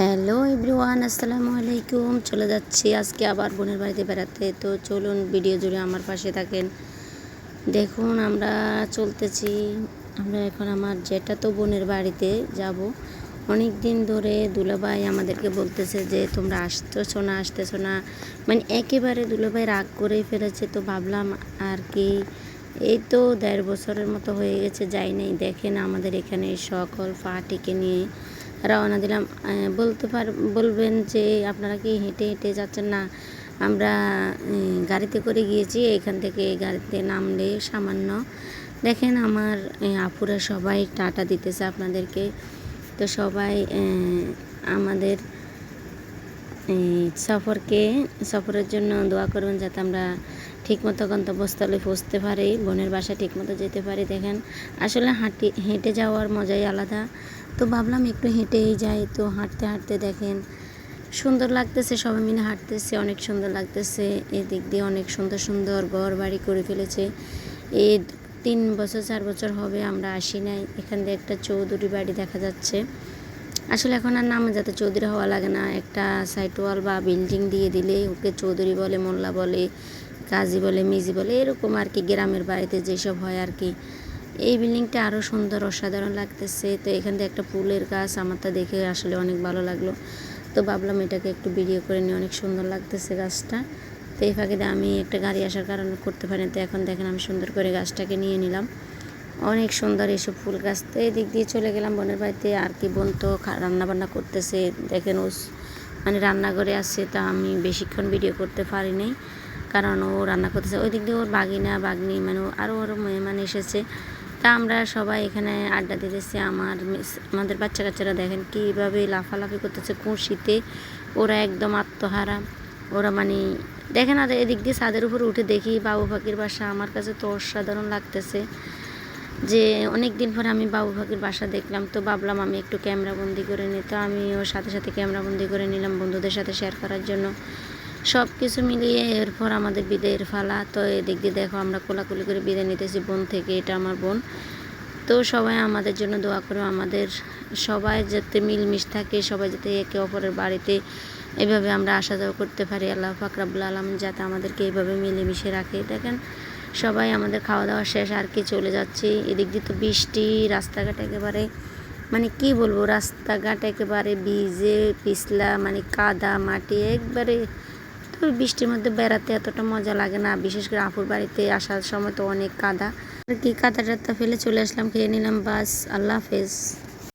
Hello everyone, আসসালামু আলাইকুম। চলে যাচ্ছি আজকে আবার বোনের বাড়িতে বেড়াতে। তো চলুন ভিডিও জুড়ে আমার পাশে থাকেন। দেখুন, আমরা চলতেছি। আমরা এখন আমার যেটা তো বোনের বাড়িতে যাব। অনেক দিন ধরে দুলাভাই আমাদেরকে বলতেছে যে, তোমরা আসতেছো না আসতেছো না। মানে একেবারে দুলাভাই রাগ করে ফেলেছে। তো ভাবলাম আর কি, এই তো দেড় বছরের মতো হয়ে গেছে, যাই নাই। দেখেন আমাদের এখানে সকল পার্টিকে নিয়ে রওনা দিলাম। বলতে পার, বলবেন যে আপনারা কি হেঁটে হেঁটে যাচ্ছেন না? আমরা গাড়িতে করে গিয়েছি, এখান থেকে গাড়িতে নামলে সামান্য। দেখেন আমার আপুরা সবাই টাটা দিতেছে আপনাদেরকে। তো সবাই আমাদের সফরকে, সফরের জন্য দোয়া করবেন যাতে আমরা ঠিকমতো গন্তব্যস্থলে পৌঁছতে পারি, বোনের বাসা ঠিকমতো যেতে পারি। দেখেন, আসলে হাঁটি, হেঁটে যাওয়ার মজাই আলাদা। তো ভাবলাম একটু হেঁটেই যাই। তো হাঁটতে হাঁটতে দেখেন, সুন্দর লাগতেছে, সবাই মিলে হাঁটতেছে, অনেক সুন্দর লাগতেছে। এদিক দিয়ে অনেক সুন্দর সুন্দর ঘর বাড়ি করে ফেলেছে। এই তিন বছর, চার বছর হবে, আমরা আসি নাই। এখান দিয়ে একটা চৌধুরী বাড়ি দেখা যাচ্ছে। আসলে এখন আর নামে যাতে চৌধুরী হওয়া লাগে না। একটা সাইট ওয়াল বা বিল্ডিং দিয়ে দিলে ওকে চৌধুরী বলে, মোল্লা বলে কাজী বলে, মিজি বলে, এরকম আর কি গ্রামের বাড়িতে যেসব হয় আর কি। এই বিল্ডিংটা আরও সুন্দর, অসাধারণ লাগতেছে। তো এখান থেকে একটা ফুলের গাছ আমার তা দেখে আসলে অনেক ভালো লাগল। তো ভাবলাম এটাকে একটু ভিডিও করে নিয়ে অনেক সুন্দর লাগতেছে গাছটা। তো এই ফাঁকে আমি একটা গাড়ি আসার কারণে করতে পারি তো এখন দেখেন আমি সুন্দর করে গাছটাকে নিয়ে নিলাম। অনেক সুন্দর এইসব ফুল গাছ। তো এদিক দিয়ে চলে গেলাম বোনের বাড়িতে। আর কি বোন তো রান্না বান্না করতেছে। দেখেন ও মানে রান্নাঘরে আছে, তা আমি বেশিক্ষণ ভিডিও করতে পারিনি কারণ ও রান্না করতেছে। ওই দিক দিয়ে ওর বাগিনা, বাগনি মানে আরও ওর মেহমান এসেছে। তা আমরা সবাই এখানে আড্ডা দিতেছি। আমার আমাদের বাচ্চা কাচ্চারা দেখেন কীভাবে লাফালাফি করতেছে খুশিতে ওরা একদম আত্মহারা। ওরা মানে দেখেন আর এদিক দিয়ে ছাদের উপর উঠে দেখি বাবু পাখির বাসা। আমার কাছে তো অসাধারণ লাগতেছে যে অনেক দিন পর আমি বাবু পাখির বাসা দেখলাম। তো ভাবলাম আমি একটু ক্যামেরা বন্দি করে নিই তো আমি ওর সাথে সাথে ক্যামেরা বন্দি করে নিলাম বন্ধুদের সাথে শেয়ার করার জন্য। সব কিছু মিলিয়ে এরপর আমাদের বিদায়ের ফালা। তো এদিক দিয়ে দেখো আমরা কোলাকুলি করে বিদায় নিতেছি বোন থেকে, এটা আমার বোন। তো সবাই আমাদের জন্য দোয়া করো, আমাদের সবাই যাতে মিলমিশ থাকে, সবাই যাতে একে অপরের বাড়িতে এভাবে আমরা আসা যাওয়া করতে পারি। আল্লাহ ফাকরাবুল আলম যাতে আমাদেরকে এইভাবে মিলেমিশে রাখে। দেখেন, সবাই আমাদের খাওয়া দাওয়া শেষ, আর কি চলে যাচ্ছি। এদিক দিয়ে তো বৃষ্টি, রাস্তাঘাট একেবারে মানে কি বলব, রাস্তাঘাট একেবারে ভিজে, পিছলা মানে কাদা মাটি, একবারে তো বৃষ্টির মধ্যে বেড়াতে এতটা মজা লাগে না, বিশেষ করে আপুর বাড়িতে আসার সময় তো অনেক কাদা। আর কি কাদা টাদা ফেলে চলে আসলাম, খেয়ে নিলাম বাস, আল্লাহ হাফেজ।